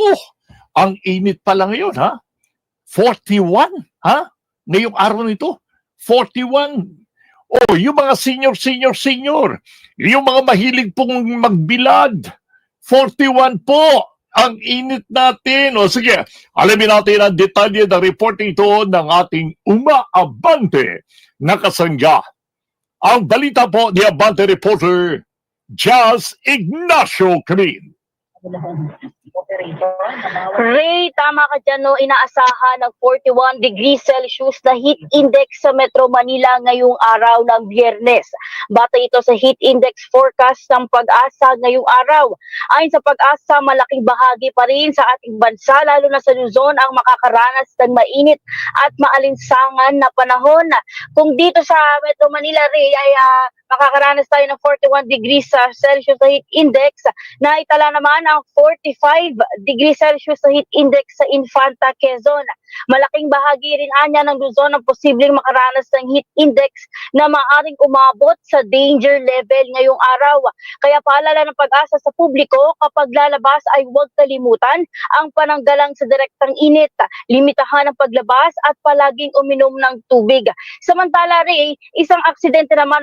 Naku, ang init pala ngayon, ha? 41, ha? Ngayong araw nito, 41. Oh, yung mga senior, senior, senior, yung mga mahilig pong magbilad, 41 po ang init natin. O sige, alamin natin ang detalye ng reporting ito ng ating umaabante na kasangga. Ang balita po ni Abante Reporter, Jazz Ignacio Camin. Ray, tama ka dyan, no? Inaasahan ng 41 degrees Celsius na heat index sa Metro Manila ngayong araw ng biyernes. Bata ito sa heat index forecast ng pag-asa ngayong araw. Ayon sa pag-asa, malaking bahagi pa rin sa ating bansa, lalo na sa Luzon, ang makakaranas ng mainit at maalinsangan na panahon. Kung dito sa Metro Manila, Ray, ay ah, makakaranas tayo ng 41 degrees ah, Celsius sa heat index na itala naman ang 45 degrees Celsius sa heat index sa Infanta, Quezon. Malaking bahagi rin anya ng Luzon ang posibleng makaranas ng heat index na maaring umabot sa danger level ngayong araw. Kaya paalala ng pag-asa sa publiko kapag lalabas ay huwag kalimutan ang pananggalang sa direktang init, limitahan ang paglabas at palaging uminom ng tubig. Samantala rin, isang aksidente naman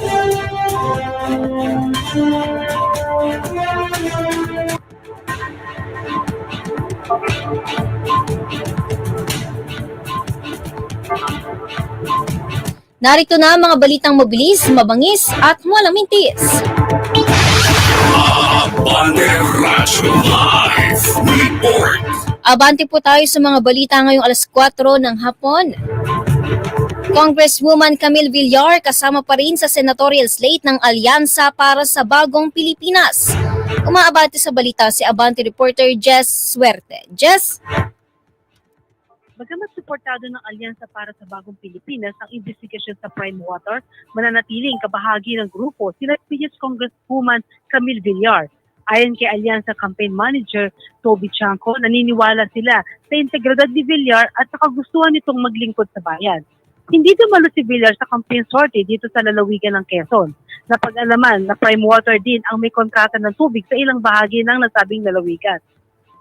Narito na ang mga balitang mabilis, mabangis at walang mintis. Abante, Radyo Live Report. Abante po tayo sa mga balita ngayong alas 4 ng hapon. Congresswoman Camille Villar kasama pa rin sa senatorial slate ng Alyansa para sa Bagong Pilipinas. Umaabante sa balita si Abante reporter Jess Suerte. Jess? Bagamat suportado ng Alyansa para sa Bagong Pilipinas ang investigasyon sa Prime Water, mananatiling kabahagi ng grupo sila PNS Congresswoman Camille Villar. Ayon kay Alyansa Campaign Manager Toby Chanco, naniniwala sila sa integridad ni Villar at sa kagustuhan nitong maglingkod sa bayan. Hindi dumalo si Villar sa campaign sortie dito sa lalawigan ng Quezon. Napag-alaman na Prime Water din ang may kontrata ng tubig sa ilang bahagi ng nasabing lalawigan.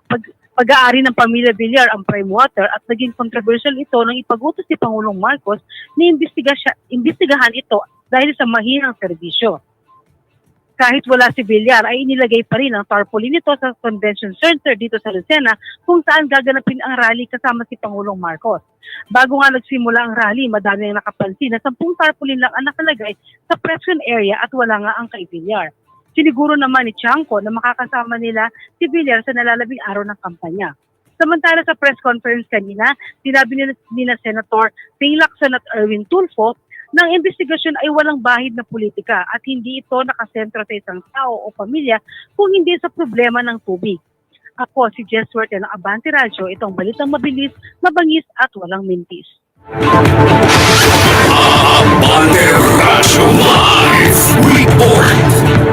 Pag pag-aari ng pamilya Villar ang prime water at naging controversial ito nang ipagutos si Pangulong Marcos na imbestigahan ito dahil sa mahinang serbisyo. Kahit wala si Villar ay inilagay pa rin ang tarpaulin nito sa convention center dito sa Lucena kung saan gaganapin ang rally kasama si Pangulong Marcos. Bago nga nagsimula ang rally, madami ang nakapansin na sampung tarpaulin lang ang nakalagay sa presyon area at wala nga ang kay Villar. Siniguro naman ni Chanko na makakasama nila si Villar sa nalalabing araw ng kampanya. Samantala sa press conference kanina, sinabi nila, nila Senator Ping Lacson Erwin Tulfo ang investigasyon ay walang bahid na politika at hindi ito nakasentro sa isang tao o pamilya kung hindi sa problema ng tubig. Ako si Jess Suerte ng Abante Radio, itong balitang mabilis, mabangis at walang mintis. Abante, Report.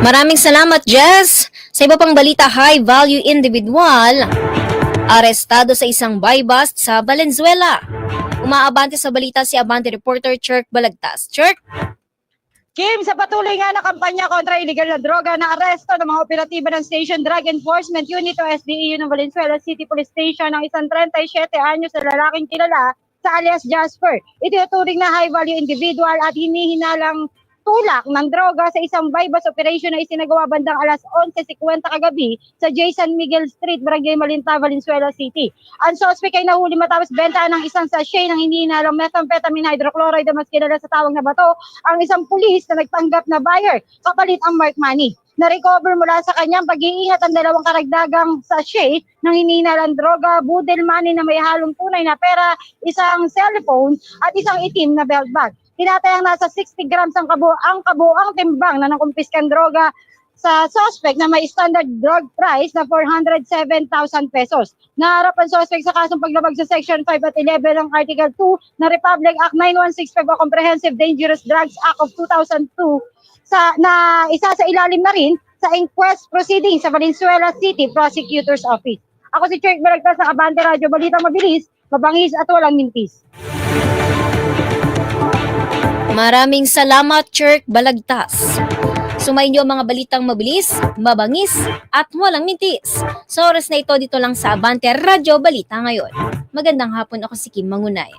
Maraming salamat, Jess! Sa iba pang balita, high-value individual, arestado sa isang buy bust sa Valenzuela. Umaabante sa balita si Abante reporter Chirk Balagtas. Chirk? Kim, sa patuloy nga na kampanya kontra illegal na droga na aresto ng mga operatiba ng Station Drug Enforcement Unit o SDEU ng Valenzuela City Police Station ng isang 37 anyos na lalaking kilala sa alias Jasper. Ito turing na high-value individual at hinihinalang tulak ng droga sa isang bypass operation na isinagawa bandang alas 11.50 kagabi sa J. San Miguel Street, Barangay Malinta, Valenzuela City. Ang suspect ay nahuli matapos bentahan ng isang sachet ng hinihinalang methamphetamine hydrochloride na mas kilala sa tawag na bato ang isang pulis na nagtanggap na buyer kapalit ang mark money. Na-recover mula sa kanyang pag-iingat ang dalawang karagdagang sachet ng hinihinalang droga, budel money na may halong tunay na pera, isang cellphone at isang itim na belt bag. Tinatayang nasa 60 grams ang kabu ang kabuang timbang na nakumpiskan droga sa suspect na may standard drug price na 407,000 pesos. Naharap ang suspect sa kasong paglabag sa Section 5 at 11 ng Article 2 ng Republic Act 9165 o Comprehensive Dangerous Drugs Act of 2002 sa na isa sa ilalim na rin sa inquest proceeding sa Valenzuela City Prosecutor's Office. Ako si Church Balagtas sa Abante Radyo Balita Mabilis, mabangis at walang mintis. Maraming salamat, Chirk Balagtas. Sumayin niyo mga balitang mabilis, mabangis, at walang mintis. Sa oras na ito, dito lang sa Abante Radyo Balita ngayon. Magandang hapon ako si Kim Mangunay.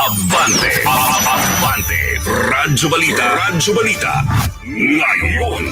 Abante. Abante. Radyo Balita. Radyo Balita. Ngayon.